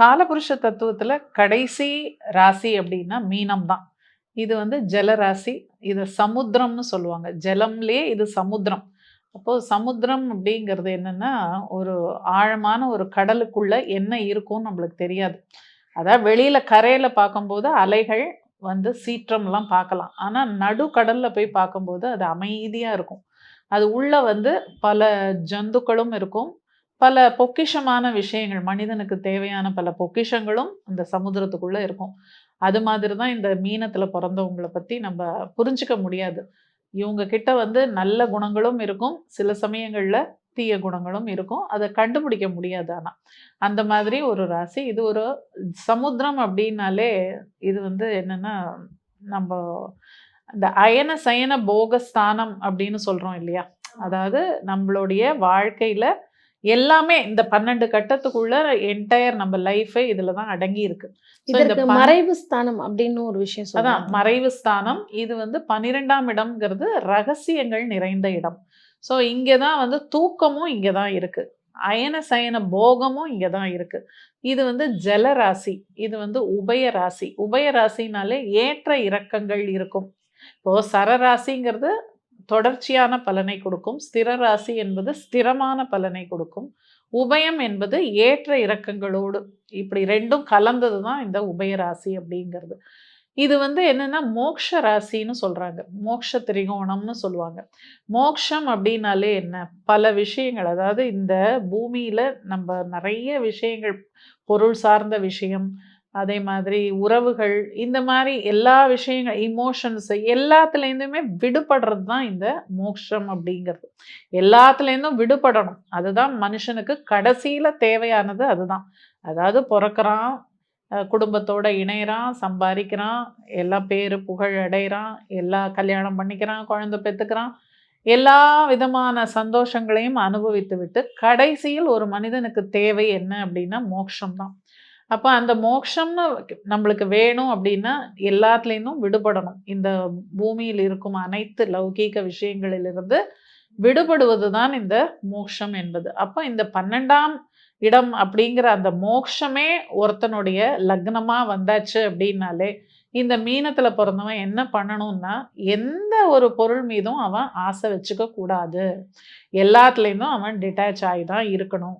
காலபுருஷ தத்துவத்தில் கடைசி ராசி அப்படின்னா மீனம் தான் இது வந்து ஜலராசி இது சமுத்திரம்னு சொல்லுவாங்க. ஜலம்லே இது சமுத்திரம். அப்போது சமுத்திரம் அப்படிங்கிறது என்னென்னா ஒரு ஆழமான ஒரு கடலுக்குள்ளே என்ன இருக்கும்னு நம்மளுக்கு தெரியாது. அதாவது வெளியில் கரையில் பார்க்கும்போது அலைகள் வந்து சீற்றம்லாம் பார்க்கலாம். ஆனால் நடு போய் பார்க்கும்போது அது அமைதியாக இருக்கும். அது உள்ளே வந்து பல ஜந்துக்களும் இருக்கும். பல பொக்கிஷமான விஷயங்கள் மனிதனுக்கு தேவையான பல பொக்கிஷங்களும் அந்த சமுத்திரத்துக்குள்ளே இருக்கும். அது மாதிரி தான் இந்த மீனத்தில் பிறந்தவங்களை பற்றி நம்ம புரிஞ்சுக்க முடியாது. இவங்க கிட்ட வந்து நல்ல குணங்களும் இருக்கும். சில சமயங்களில் தீய குணங்களும் இருக்கும். அதை கண்டுபிடிக்க முடியாது ஆனால் அந்த மாதிரி ஒரு ராசி இது ஒரு சமுத்திரம் அப்படின்னாலே இது வந்து என்னென்னா நம்ம இந்த அயன சயன போகஸ்தானம் அப்படின்னு சொல்கிறோம் இல்லையா? அதாவது நம்மளுடைய வாழ்க்கையில் எல்லாமே இந்த பன்னெண்டு கட்டத்துக்குள்ள என்டையர் நம்ம லைஃபே இதுல தான் அடங்கி இருக்கு. மறைவு ஸ்தானம் அப்படின்னு ஒரு விஷயம் அதான் மறைவு ஸ்தானம். இது வந்து பன்னிரெண்டாம் இடம்ங்கிறது ரகசியங்கள் நிறைந்த இடம். ஸோ இங்கே தான் வந்து தூக்கமும் இங்கே தான் இருக்கு. அயன சயன போகமும் இங்கே தான் இருக்கு. இது வந்து ஜல ராசி இது வந்து உபய ராசி. உபய ராசினாலே ஏற்ற இறக்கங்கள் இருக்கும். இப்போ சரராசிங்கிறது தொடர்ச்சியான பலனை கொடுக்கும். ஸ்திர ராசி என்பது ஸ்திரமான பலனை கொடுக்கும். உபயம் என்பது ஏற்ற இறக்கங்களோடு. இப்படி ரெண்டும் கலந்தது தான் இந்த உபய ராசி அப்படிங்கிறது. இது வந்து என்னன்னா மோக்ஷ ராசின்னு சொல்றாங்க. மோக்ஷ திரிகோணம்னு சொல்லுவாங்க. மோக்ஷம் அப்படின்னாலே என்ன? பல விஷயங்கள். அதாவது இந்த பூமியில நம்ம நிறைய விஷயங்கள் பொருள் சார்ந்த விஷயம் அதே மாதிரி உறவுகள் இந்த மாதிரி எல்லா விஷயங்கள் இமோஷன்ஸ் எல்லாத்துலேருந்துமே விடுபடுறது தான் இந்த மோட்சம் அப்படிங்கிறது. எல்லாத்துலேருந்தும் விடுபடணும். அதுதான் மனுஷனுக்கு கடைசியில் தேவையானது அதுதான். அதாவது பிறக்கிறான் குடும்பத்தோடு குடும்பத்தோட சம்பாதிக்கிறான் எல்லா பேர் புகழ் அடைகிறான் எல்லா கல்யாணம் பண்ணிக்கிறான் குழந்தை பெற்றுக்கிறான் எல்லா விதமான சந்தோஷங்களையும் அனுபவித்து விட்டு கடைசியில் ஒரு மனிதனுக்கு தேவை என்ன அப்படின்னா மோட்சம்தான் அப்போ அந்த மோட்சம்னு நம்மளுக்கு வேணும் அப்படின்னா எல்லாத்துலேருந்தும் விடுபடணும். இந்த பூமியில் இருக்கும் அனைத்து லௌகீக விஷயங்களிலிருந்து விடுபடுவது தான் இந்த மோட்சம் என்பது. அப்போ இந்த பன்னெண்டாம் இடம் அப்படிங்கிற அந்த மோட்சமே ஒருத்தனுடைய லக்னமாக வந்தாச்சு அப்படின்னாலே இந்த மீனத்தில் பிறந்தவன் என்ன பண்ணணும்னா எந்த ஒரு பொருள் மீதும் அவன் ஆசை வச்சுக்க கூடாது எல்லாத்துலேருந்தும் அவன் டிட்டாச் ஆகி தான் இருக்கணும்.